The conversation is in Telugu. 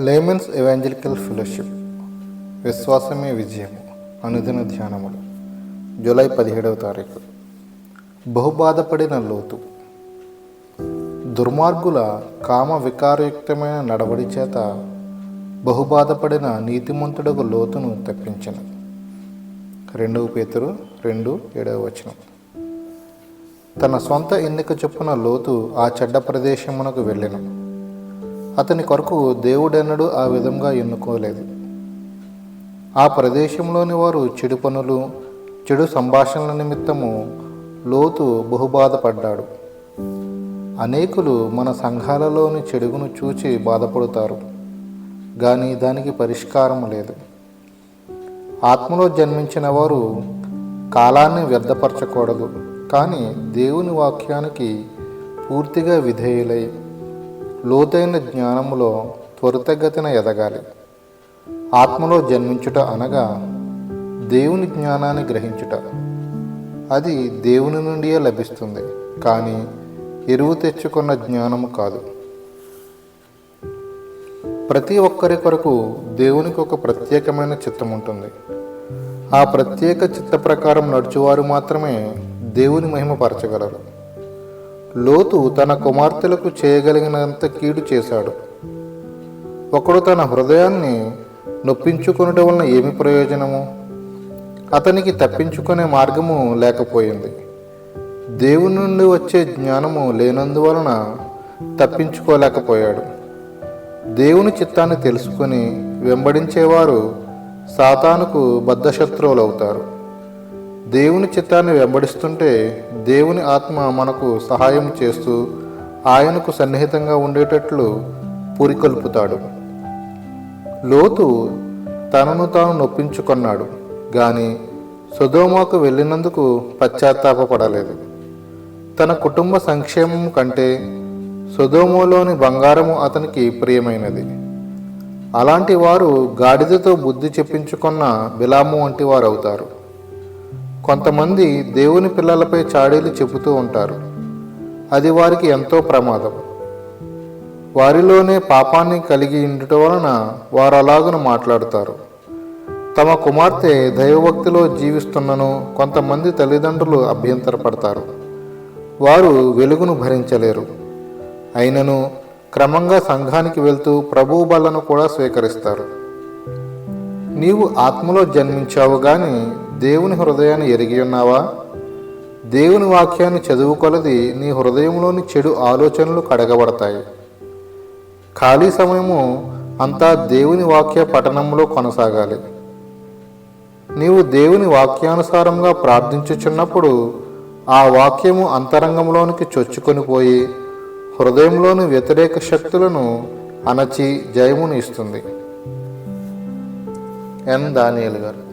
లేమన్స్ ఎవాంజలికల్ ఫెలోషిప్ విశ్వాసమే విజయము అనుదిన ధ్యానములు. జూలై పదిహేడవ తారీఖు. బహుబాధపడిన లోతు. దుర్మార్గుల కామ వికారయుక్తమైన నడవడి చేత బహుబాధపడిన నీతిమంతుడకు లోతును తప్పించను. రెండవ పేతురు రెండు ఏడవ వచనం. తన సొంత ఎన్నిక చొప్పున లోతు ఆ చెడ్డ ప్రదేశమునకు వెళ్ళెను. అతని కొరకు దేవుడెన్నడూ ఆ విధంగా ఎన్నుకోలేదు. ఆ ప్రదేశంలోని వారు చెడు పనులు చెడు సంభాషణల నిమిత్తము లోతు బహుబాధపడ్డాడు. అనేకులు మన సంఘాలలోని చెడుగును చూచి బాధపడతారు కానీ దానికి పరిష్కారం లేదు. ఆత్మలో జన్మించిన వారు కాలాన్ని వ్యర్థపరచకూడదు కానీ దేవుని వాక్యానికి పూర్తిగా విధేయులై లోతైన జ్ఞానములో త్వరితగతిన ఎదగాలి. ఆత్మలో జన్మించుట అనగా దేవుని జ్ఞానాన్ని గ్రహించుట. అది దేవుని నుండియే లభిస్తుంది కానీ ఎరువు తెచ్చుకున్న జ్ఞానము కాదు. ప్రతి ఒక్కరి కొరకు దేవునికి ఒక ప్రత్యేకమైన చిత్తం ఉంటుంది ఆ ప్రత్యేక చిత్త ప్రకారం నడుచువారు మాత్రమే దేవుని మహిమపరచగలరు లోతు తన కుమార్తెలకు చేయగలిగినంత కీడు చేశాడు. ఒకడు తన హృదయాన్ని నొప్పించుకొనుట వలన ఏమి ప్రయోజనము? అతనికి తప్పించుకునే మార్గము లేకపోయింది. దేవుని నుండి వచ్చే జ్ఞానము లేనందువలన తప్పించుకోలేకపోయాడు. దేవుని చిత్తాన్ని తెలుసుకొని వెంబడించేవారు సాతానుకు బద్ధశత్రువులవుతారు. అవుతారు దేవుని చిత్తాన్ని వెంబడిస్తుంటే దేవుని ఆత్మ మనకు సహాయం చేస్తూ ఆయనకు సన్నిహితంగా ఉండేటట్లు పురికొల్పుతాడు. లోతు తనను తాను నొప్పించుకున్నాడు కానీ సుధోమాకు వెళ్ళినందుకు పశ్చాత్తాపపడలేదు. తన కుటుంబ సంక్షేమం కంటే సుధోమోలోని బంగారము అతనికి ప్రియమైనది. అలాంటి వారు గాడిదతో బుద్ధి చెప్పించుకున్న బిలాము వంటి వారు అవుతారు కొంతమంది దేవుని పిల్లలపై చాడీలు చెబుతూ ఉంటారు. అది వారికి ఎంతో ప్రమాదం. వారిలోనే పాపాన్ని కలిగి ఉండటం వలన వారు అలాగను మాట్లాడుతారు. తమ కుమార్తె దైవభక్తిలో జీవిస్తున్నను కొంతమంది తల్లిదండ్రులు అభ్యంతరపడతారు. వారు వెలుగును భరించలేరు. అయినను క్రమంగా సంఘానికి వెళ్తూ ప్రభు బలను కూడా స్వీకరిస్తారు. నీవు ఆత్మలో జన్మించావు కానీ దేవుని హృదయాన్ని ఎరిగి ఉన్నావా? దేవుని వాక్యాన్ని చదువుకొలది నీ హృదయంలోని చెడు ఆలోచనలు కడగబడతాయి. ఖాళీ సమయము అంతా దేవుని వాక్య పఠనంలో కొనసాగాలి. నీవు దేవుని వాక్యానుసారంగా ప్రార్థించుచున్నప్పుడు ఆ వాక్యము అంతరంగంలోనికి చొచ్చుకొని పోయి హృదయంలోని వ్యతిరేక శక్తులను అణచి జయమును ఇస్తుంది. ఎన్. దానియల్ గారు.